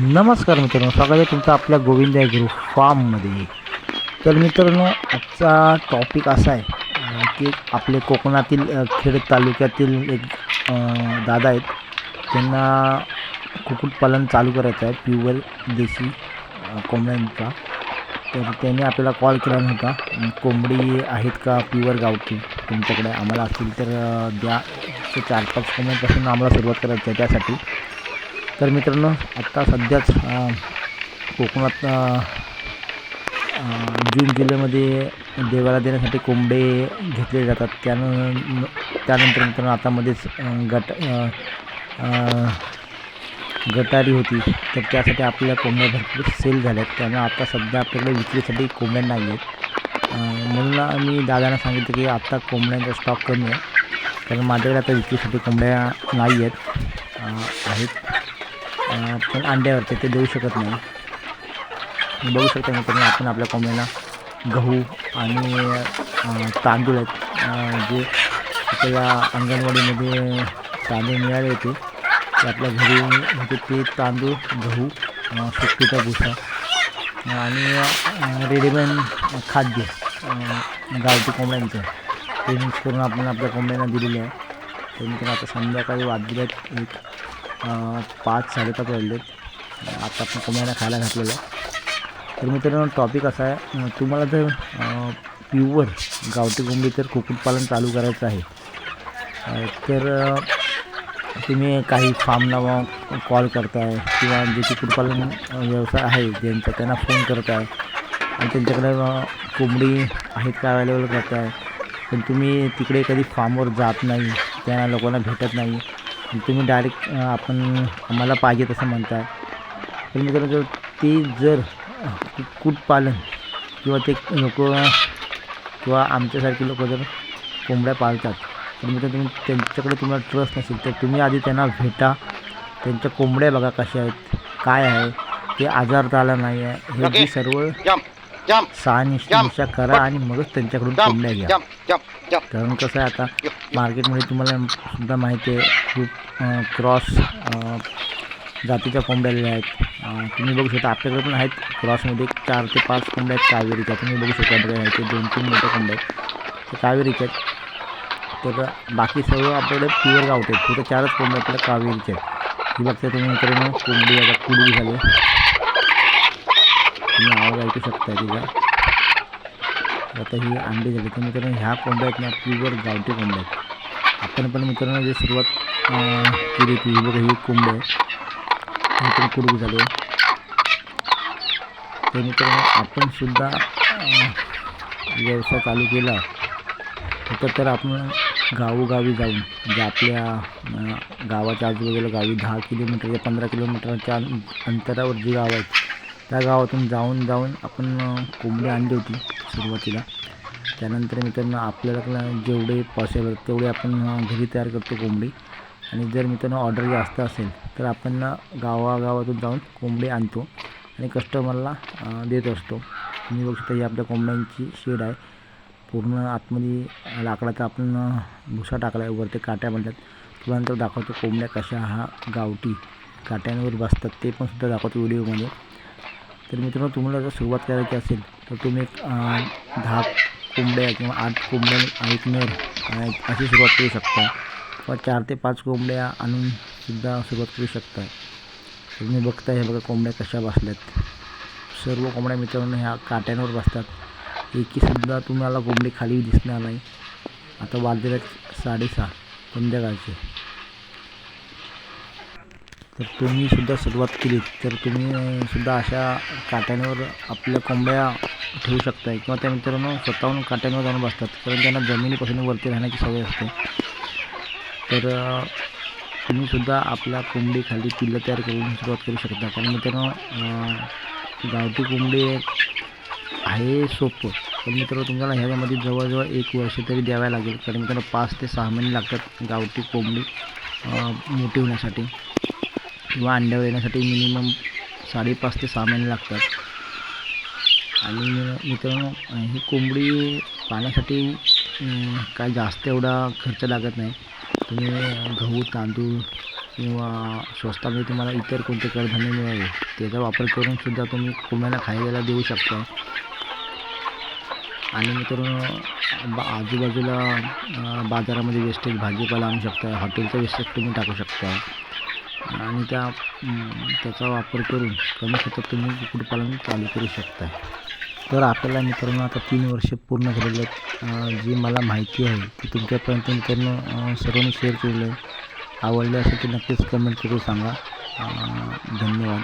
नमस्कार मित्रांनो स्वागत आहे तुमचं आपल्या गोविंद गुरु फार्ममध्ये. तर मित्रांनो आजचा टॉपिक असा आहे की आपले कोकणातील खेड तालुक्यातील एक दादा आहेत. त्यांना कुक्कुटपालन चालू करायचं आहे प्युअर देशी कोंबड्यांचा. तर त्यांनी आपल्याला कॉल केला नव्हता. कोंबडी आहेत का प्युअर गावठी? तुमच्याकडे आम्हाला असतील तर द्या. चार पाच कोंबड्यांपासून आम्हाला सुरुवात करायची आहे त्यासाठी. तर मित्रांनो आत्ता सध्याच कोकणात जून जुलैमध्ये देवाला देण्यासाठी कोंबडे घेतले जातात. त्यानं त्यानंतर मित्रांनो आतामध्येच गट गटारी होती. तर त्यासाठी आपल्या कोंबड्या भरपूर सेल झाल्या आहेत त्यामुळे आता सध्या आपल्याकडे विक्रीसाठी कोंबड्या नाही आहेत म्हणून आम्ही दादांना सांगितलं की आत्ता कोंबड्यांचा स्टॉक कमी आहे. कारण माझ्याकडे आता विक्रीसाठी कोंबड्या नाही आहेत आहेत. पण अंड्यावरती ते देऊ शकत नाही. बघू शकतो मित्रांनो आपण आपल्या कोंबड्यांना गहू आणि तांदूळ आहेत. जे आपल्याला अंगणवाडीमध्ये तांदूळ मिळाले होते ते आपल्या घरी होते म्हणजे ते तांदूळ गहू सुट्टीचा भुसा आणि रेडीमेड खाद्य गावठी कोंबड्यांचं ते मिक्स करून आपण आपल्या कोंबड्यांना दिलेले आहे. तर मित्रांनो आता संध्याकाळी वाजले आहेत एक पाच साडेपाच वाजले. आता आपण कोंबड्यांना खायला घातलेलं आहे. तर मित्रांनो टॉपिक असा आहे तुम्हाला जर प्युअर गावठी कोंबडी तर कुक्कुटपालन चालू करायचं आहे. तर तुम्ही काही फार्मला कॉल करताय किंवा जे कुक्कुटपालन व्यवसाय आहे ज्यांचा त्यांना फोन करताय आणि त्यांच्याकडे कोंबडी आहेत का अवेलेबल करताय पण तुम्ही तिकडे कधी फार्मवर जात नाही त्या लोकांना भेटत नाही तुम्ही डायरेक्ट आपण आम्हाला पाहिजे तसं म्हणताय. तर मित्रांनो जर ते जर कुक्कुटपालन किंवा ते लोक किंवा आमच्यासारखे लोक जर कोंबड्या पाळतात तर मित्रांनो तुम्ही त्यांच्याकडे तुम्हाला ट्रस्ट नसेल तर तुम्ही आधी त्यांना भेटा. त्यांच्या कोंबड्या बघा कशा आहेत काय आहे ते आजार तर आला नाही आहे हे सर्व jump, सहानिशा करा आणि मगच त्यांच्याकडून कोंबड्या घ्या. कारण कसं आहे आता मार्केटमध्ये तुम्हाला सुद्धा माहिती आहे खूप क्रॉस जातीच्या कोंबड्या आहेत. तुम्ही बघू शकता आपल्याकडे पण आहेत क्रॉसमध्ये चार ते पाच कोंबड्या आहेत कावेरीच्या. तुम्ही बघू शकता बघा दोन तीन मोठ्या कोंबड्या आहेत. ते कावेरीच्या आहेत. तर बाकी सर्व आपल्याकडे प्युअर गावते आहेत. फक्त चारच कोंबड्या आपल्याला कावेरीच्या आहेत. ही बघता तुम्ही मित्रांनो कोंबडी आता कुडवी झाली. तुम्ही शकता आता ही अंडी झाली. तर मित्रांनो ह्या कोंब्या आहेत ना प्युअर गावठी कोंब्या आहेत. आपण पण मित्रांनो जे सुरुवात केली होती ही बघा ही कोंबडी आहे. ही पण कुडवी झाले तर मित्रांनो आपण सुद्धा व्यवसाय चालू केला. तर तर आपण गावोगावी जाऊन म्हणजे आपल्या गावाच्या आजूबाजूला गावी दहा किलोमीटर या पंधरा किलोमीटरच्या अंतरावर जी गाव आहेत त्या गावातून जाऊन जाऊन आपण कोंबडी आणली होती सुरुवातीला. त्यानंतर मित्रांनो आपल्याला जेवढे पॉसिबल तेवढे आपण घरी तयार करतो कोंबडी. आणि जर मित्रांनो ऑर्डर जास्त असेल तर आपण गावागावातून जाऊन कोंबडी आणतो आणि कस्टमरला देत असतो. तुम्ही बघू शकता ही आपल्या कोंबड्यांची शेड आहे. पूर्ण आतमध्ये लाकडाचा आपण भुसा टाकला आहे वरती काट्या म्हणतात तुला नंतर दाखवतो कोंबड्या कशा हा गावठी काट्यांवर बसतात ते पण सुद्धा दाखवतो व्हिडिओमध्ये तर मित्रांनो तुम्हाला जर सुरुवात करायची असेल तर तुम्ही एक दहा कोंबड्या किंवा आठ कोंबड्या एक नर अशी सुरुवात करू शकता. किंवा चार ते पाच कोंबड्या आणून सुद्धा सुरुवात करू शकता. तुम्ही बघता हे बघा कोंबड्या कशा बसल्यात. सर्व कोंबड्या मित्रांनो ह्या काट्यांवर बसतात. एकीसुद्धा तुम्हाला कोंबडी खाली दिसणार नाही. आता वाजलेत साडेसहा संध्याकाळचे. तर तुम्ही सुद्धा सुरुवात केली तर तुम्ही सुद्धा अशा काट्यांवर आपल्या कोंबड्या ठेवू शकता किंवा त्या मित्रांनो स्वतःहून काट्यांवर जाऊन बसतात. कारण त्यांना जमिनीपासून वरती राहण्याची सवय असते. तर तुम्ही सुद्धा आपल्या कोंबडीखाली किल्लं पिल्लं तयार करून सुरुवात करू शकता. कारण मित्रांनो गावठी कोंबडी आहे सोपं. पण मित्रांनो तुम्हाला ह्याच्यामध्ये जवळजवळ एक वर्ष तरी द्यावं लागेल. कारण मित्रांनो पाच ते सहा महिने लागतात गावठी कोंबडी मोठी होण्यासाठी. किंवा अंड्यावर येण्यासाठी मिनिमम साडेपाच ते सहा महिने लागतात. आणि मित्रांनो ही कोंबडी पाण्यासाठी काय जास्त एवढा खर्च लागत नाही. तुम्ही गहू तांदूळ किंवा स्वस्तामध्ये तुम्हाला इतर कोणते कडधान्य मिळाले त्याचा वापर करूनसुद्धा तुम्ही कोंबड्याला खायला देऊ शकता. आणि मित्रांनो बा आजूबाजूला बाजारामध्ये वेस्टेज भाजीपाला आणू शकता हॉटेलचं वेस्टेज तुम्ही टाकू शकता. आणि त्या त्याचा वापर करून कमी खर्चात तुम्ही कुक्कुटपालन चालू करू शकता. तर आपल्याला मित्रांनो आता तीन वर्ष पूर्ण झालेले आहेत. जी मला माहिती आहे ती तुमच्यापर्यंत मित्रांनो सर्वांनी शेअर केलेलं आहे. आवडले असेल तर नक्कीच कमेंट करून सांगा. धन्यवाद.